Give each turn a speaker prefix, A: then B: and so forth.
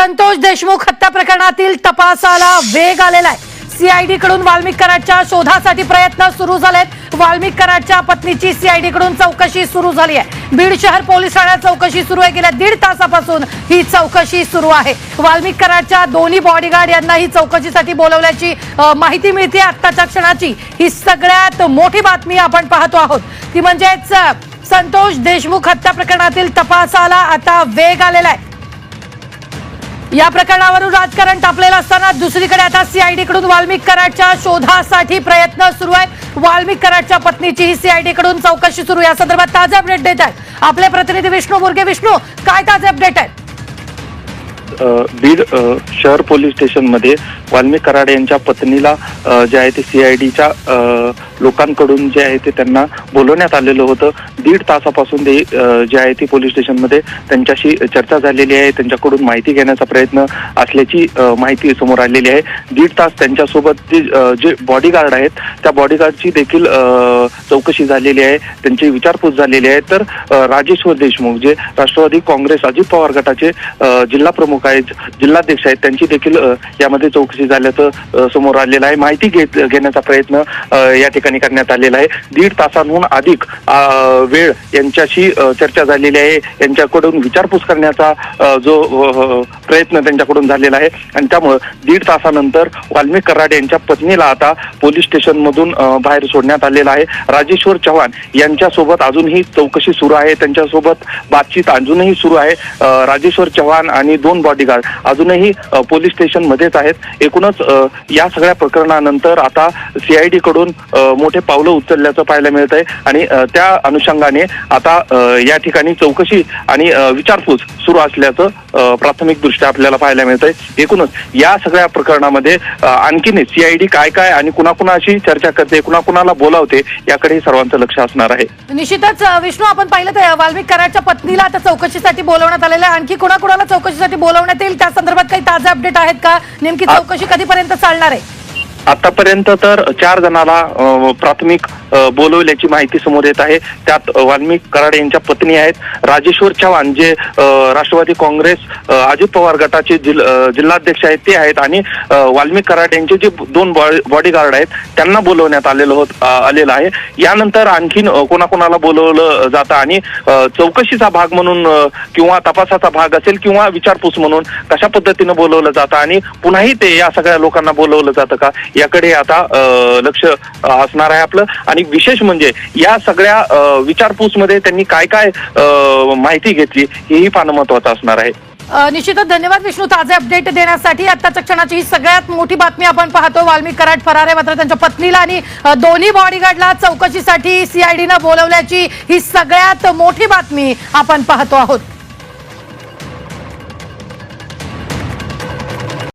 A: संतोष देशमुख हत्या प्रकरणातील तपासाला वेग आलेला आहे सीआयडी कडून वाल्मिक कराडच्या शोधासाठी प्रयत्न सुरू झालेत. वाल्मिक कराडच्या पत्नीची सीआयडी कडून चौकशी सुरू झाली आहे. बीड शहर पोलीस ठाण्यात चौकशी सुरू आहे. गेल्या दीड तासापासून ही चौकशी सुरू आहे. वाल्मिक कराडच्या दोन्ही बॉडीगार्ड यांना ही चौकशीसाठी बोलवल्याची माहिती मिळते आत्ताच्या क्षणाची ही सगळ्यात मोठी बातमी आपण पाहतो आहोत. ती म्हणजेच संतोष देशमुख हत्या प्रकरणातील तपासाला आता वेग आलेला आहे या प्रकरणावरून राजकारण तापलेलं असताना दुसरीकडे आता सीआयडी कडून वाल्मिक कराडच्या शोधासाठी प्रयत्न सुरू आहेत वाल्मिक कराडच्या पत्नीची ही सीआयडी कडून चौकशी सुरू आहे. या संदर्भात ताजे अपडेट देत आहेत. आपले प्रतिनिधी विष्णू मुर्गे. विष्णू काय ताजे अपडेट आहेत?
B: बीड शहर पोलीस स्टेशनमध्ये वाल्मिक कराड यांच्या पत्नीला जे आहे ते सीआयडीच्या लोकांकडून जे आहे ते त्यांना बोलवण्यात आलेलं होतं. दीड तासापासून ते जे आहे ते पोलीस स्टेशनमध्ये त्यांच्याशी चर्चा झालेली आहे. त्यांच्याकडून माहिती घेण्याचा प्रयत्न असल्याची माहिती समोर आलेली आहे. दीड तास त्यांच्यासोबत जे जे बॉडीगार्ड आहेत त्या बॉडीगार्डची देखील चौकशी झालेली आहे. त्यांची विचारपूस झालेली आहे. तर राजेश्वर देशमुख जे राष्ट्रवादी काँग्रेस अजित पवार गटाचे जिल्हा प्रमुख आहेत जिल्हाध्यक्ष आहेत त्यांची देखील यामध्ये चौकशी झाल्याचं समोर आलेलं आहे. माहिती घेत घेण्याचा प्रयत्न या ठिकाणी करण्यात आलेला आहे. दीड तासांहून अधिक वेळ यांच्याशी चर्चा झालेली आहे. यांच्याकडून विचारपूस करण्याचा जो प्रयत्न त्यांच्याकडून झालेला आहे. आणि त्यामुळं दीड तासानंतर वाल्मिक कराड यांच्या पत्नीला आता पोलीस स्टेशनमधून बाहेर सोडण्यात आलेलं आहे. राजेश्वर चव्हाण यांच्यासोबत अजूनही चौकशी सुरू आहे. त्यांच्यासोबत बातचीत अजूनही सुरू आहे. राजेश्वर चव्हाण आणि दोन बॉडीगार्ड अजूनही पोलीस स्टेशनमध्येच आहेत. एकूणच या सगळ्या प्रकरणानंतर आता सीआयडी कडून मोठे पावलं उचलल्याचं पाहायला मिळत आहे आणि त्या अनुषंगाने आता या ठिकाणी चौकशी आणि विचारपूस सुरू असल्याचं प्राथमिक दृष्टी दृष्ट्या आपल्याला पाहायला मिळत आहे एकूणच या सगळ्या प्रकरणामध्ये आणखीन सीआयडी काय काय आणि कुणाकुणाशी चर्चा करते कुणाकुणाला बोलावते याकडे सर्वांचं लक्ष असणार आहे.
A: निश्चितच विष्णू आपण पाहिलं तर वाल्मिक कराडच्या पत्नीला आता चौकशीसाठी बोलवण्यात आलेलं आहे. आणखी कुणाकुणाला चौकशीसाठी बोलवण्यात येईल? त्या संदर्भात काही ताजे अपडेट आहेत का? नेमकी चौकशी कधीपर्यंत चालणार आहे?
B: आतापर्यंत तर चार जणाला प्राथमिक बोलवल्याची माहिती समोर येत आहे. त्यात वाल्मिक कराड यांच्या पत्नी आहेत. राजेश्वर चव्हाण जे राष्ट्रवादी काँग्रेस अजित पवार गटाचे जिल- जिल्हाध्यक्ष आहेत ते आहेत. आणि वाल्मिक कराड यांचे जे दोन बॉडीगार्ड आहेत त्यांना बोलवण्यात आलेलं होत आलेलं आहे. यानंतर आणखीन कोणाकोणाला बोलवलं जातं आणि चौकशीचा भाग म्हणून किंवा तपासाचा भाग असेल किंवा विचारपूस म्हणून कशा पद्धतीनं बोलवलं जातं आणि पुन्हाही ते या सगळ्या लोकांना बोलवलं जातं का? याकडे आता लक्ष असणार आहे आपलं. आणि विशेष म्हणजे या सगळ्या विचारपूसमध्ये त्यांनी काय काय माहिती घेतली हेही पाहणं महत्वाचं असणार आहे.
A: निश्चितच धन्यवाद विष्णू. ताजे अपडेट देण्यासाठी आत्ताच्या क्षणाची ही सगळ्यात मोठी बातमी आपण पाहतो. वाल्मिक कराड फरार आहे मात्र त्यांच्या पत्नीला आणि दोन्ही बॉडीगार्डला चौकशीसाठी सीआयडीनं बोलवल्याची ही सगळ्यात मोठी बातमी आपण पाहतो आहोत.